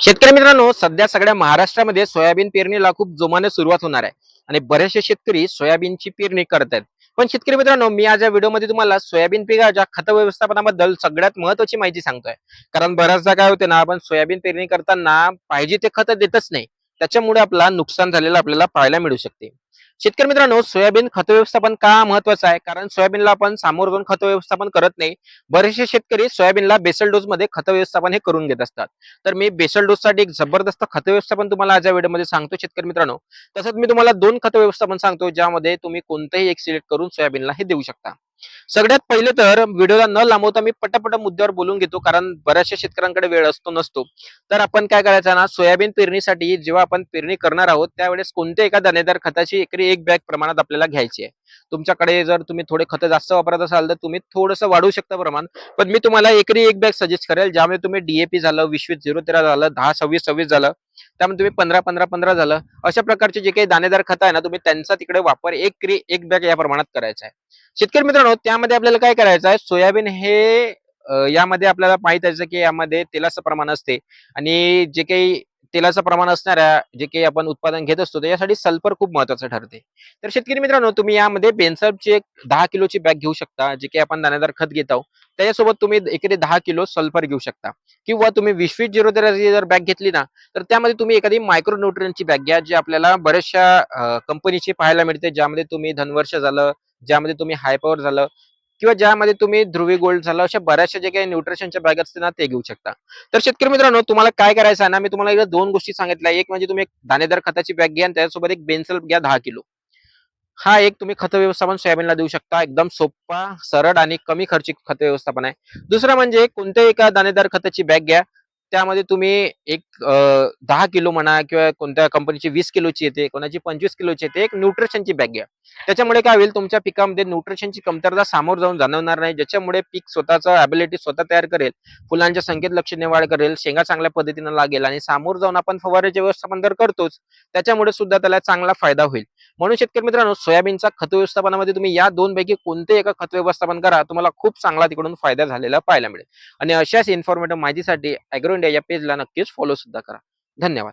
शेतकरी मित्रांनो सध्या सगळ्या महाराष्ट्रामध्ये सोयाबीन पेरणीला खूप जोमाने सुरुवात होणार आहे. आणि बरेचसे शेतकरी सोयाबीनची पेरणी करत आहेत पण शेतकरी मित्रांनो मी आज या व्हिडिओमध्ये तुम्हाला सोयाबीन पिकाच्या खत व्यवस्थापनाबद्दल सगळ्यात महत्वाची माहिती सांगतोय. कारण बऱ्याचदा काय होते ना आपण सोयाबीन पेरणी करताना पाहिजे ते खत देतच नाही. त्याच्यामुळे आपला नुकसान झालेलं आपल्याला पाहायला मिळू शकते. शेतकरी मित्रांनो सोयाबीन खत व्यवस्थापन का महत्वाचं आहे? कारण सोयाबीनला आपण सामोर जाऊन खत व्यवस्थापन करत नाही. बरेचसे शेतकरी सोयाबीनला बेसल डोस मध्ये खत व्यवस्थापन हे करून घेत असतात. तर मी बेसल डोस साठी एक जबरदस्त खत व्यवस्थापन तुम्हाला आज या व्हिडिओमध्ये सांगतो शेतकरी मित्रांनो. तसंच मी तुम्हाला दोन खत व्यवस्थापन सांगतो ज्यामध्ये तुम्ही कोणतेही एक सिलेक्ट करून सोयाबीनला हे देऊ शकता. सगळ्यात पहिले तर व्हिडिओला न लांबवता मी पटापट मुद्द्यावर बोलून घेतो कारण बऱ्याचशा शेतकऱ्यांकडे वेळ असतो नसतो. तर आपण काय करायचं ना सोयाबीन पेरणीसाठी जेव्हा आपण पेरणी करणार आहोत त्यावेळेस कोणत्या एका दाणेदार खताची एकरी एक बॅग प्रमाणात आपल्याला घ्यायची आहे. तुमच्याकडे जर तुम्ही थोडे खत जास्त वापरत असाल तर तुम्ही थोडंसं वाढवू शकता प्रमाण. पण मी तुम्हाला एकरी एक बॅग सजेस्ट करेल ज्यामध्ये तुम्ही डीएपी झालं विश्वित झिरो तेरा झालं दहा सव्वीस सव्वीस झालं त्यामध्ये तुम्ही पंधरा पंधरा पंधरा झालं अशा प्रकारचे जे काही दाणेदार खत आहे ना तुम्ही त्यांचा तिकडे वापर एक क्री एक बॅग या प्रमाणात करायचा आहे. शेतकरी मित्रांनो त्यामध्ये आपल्याला काय करायचं आहे? सोयाबीन हे यामध्ये आपल्याला माहीत आहे की यामध्ये तेलाचं प्रमाण असते. आणि जे काही तेलाचं प्रमाण असणाऱ्या जे काही आपण उत्पादन घेत असतो त्याच्यासाठी सल्फर खूप महत्वाचं ठरते. तर शेतकरी मित्रांनो तुम्ही यामध्ये बेन्सरची एक दहा किलोची बॅग घेऊ शकता जे काही आपण दाणेदार खत घेत आहोत. त्याच्यासोबत तुम्ही एखादी दहा किलो सल्फर घेऊ शकता. किंवा तुम्ही विश्वित झिरो तेराची जर बॅग घेतली ना तर त्यामध्ये तुम्ही एखादी मायक्रो न्यूट्रियनची बॅग घ्या जी आपल्याला बऱ्याचशा कंपनीची पाहायला मिळते ज्यामध्ये तुम्ही धनवर्ष झालं ज्यामध्ये तुम्ही हायपॉवर झालं. किंवा ज्यामध्ये तुम्ही ध्रुवी गोल्ड झालं अशा बऱ्याचशा जे काही न्यूट्रिशनच्या बॅग असते ना ते घेऊ शकता. तर शेतकरी मित्रांनो तुम्हाला काय करायचं आहे ना मी तुम्हाला एकदा दोन गोष्टी सांगितल्या. एक म्हणजे तुम्ही एक दाणेदार खताची बॅग घ्या आणि त्याच्यासोबत एक बेन्सल घ्या दहा किलो. हा एक तुम्ही खत व्यवस्थापन सोयाबीनला देऊ शकता. एकदम सोपा सरळ आणि कमी खर्चिक खत व्यवस्थापन आहे. दुसरं म्हणजे कोणत्याही एका दाणेदार खताची बॅग घ्या. त्यामध्ये तुम्ही एक दहा किलो म्हणा किंवा कोणत्या कंपनीची वीस किलोची येते कोणाची पंचवीस किलोची येते एक न्यूट्रिशनची बॅग घ्या. त्याच्यामुळे काय होईल तुमच्या पिकामध्ये न्यूट्रिशनची कमतरता सामोर जाऊन जाणवणार नाही ज्याच्यामुळे पीक स्वतःचा अबिलिटी स्वतः तयार करेल फुलांच्या संख्येत लक्षणीय वाढ करेल शेंगा चांगल्या पद्धतीने लागेल आणि सामोर जाऊन आपण फवाऱ्याचे व्यवस्थापन तर करतोच त्याच्यामुळे सुद्धा त्याला चांगला फायदा होईल. म्हणून शेतकरी मित्रांनो सोयाबीनचा खत व्यवस्थापनामध्ये तुम्ही या दोन पैकी कोणते एका खत व्यवस्थापन करा तुम्हाला खूप चांगला तिकडून फायदा झालेला पाहायला मिळेल. आणि अशाच इन्फॉर्मेटिव्ह माहितीसाठी अॅग्रो इंडिया या पेजला नक्कीच फॉलो सुद्धा करा. धन्यवाद.